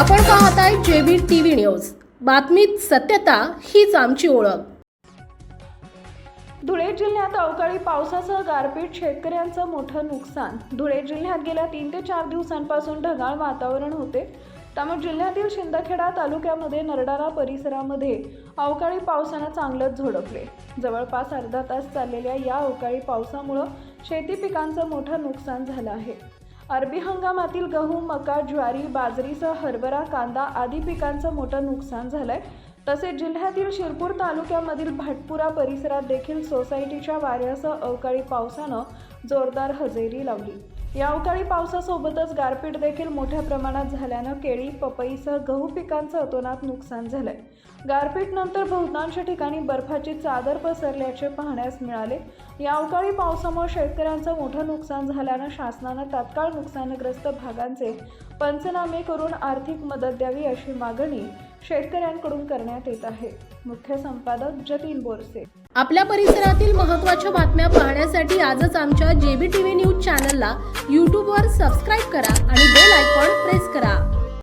आपण पाहत आहे जेबी टीव्ही न्यूज. बातमीत सत्यता हीच आमची ओळख. धुळे जिल्ह्यात अवकाळी पावसासह गारपीट शेतकऱ्यांचं मोठं नुकसान. धुळे जिल्ह्यात गेल्या तीन ते चार दिवसांपासून ढगाळ वातावरण होते. त्यामुळे जिल्ह्यातील शिंदखेडा तालुक्यामध्ये नरडारा परिसरामध्ये अवकाळी पावसानं चांगलंच झोडपले. जवळपास अर्धा तास चाललेल्या या अवकाळी पावसामुळं शेती पिकांचं मोठं नुकसान झालं आहे. अरबी हंगामातील गहू मका ज्वारी बाजरीसह हरभरा कांदा आदी पिकांचं मोठं नुकसान झालं आहे तसेच जिल्ह्यातील शिरपूर तालुक्यामधील भाटपुरा परिसरात देखील सोसायटीच्या वाऱ्यासह अवकाळी पावसानं जोरदार हजेरी लावली. या अवकाळी पावसासोबतच गारपीट देखील मोठ्या प्रमाणात झाल्यानं केळी पपईसह गहू पिकांचं अतोनात नुकसान झालंय. गारपीटनंतर बहुतांश ठिकाणी बर्फाची चादर पसरल्याचे पाहण्यास मिळाले. या अवकाळी पावसामुळे शेतकऱ्यांचं मोठं नुकसान झाल्यानं शासनानं तात्काळ नुकसानग्रस्त भागांचे पंचनामे करून आर्थिक मदत द्यावी अशी मागणी शेतकऱ्यांकडून करण्यात येत आहे. मुख्य संपादक जतीन बोरसे. आपल्या परिसरातील महत्त्वाच्या बातम्या पाहण्यासाठी आजच आमच्या जेबी टीव्ही न्यूज चॅनलला यूट्यूबवर सबस्क्राईब करा आणि बेल आयकॉन प्रेस करा.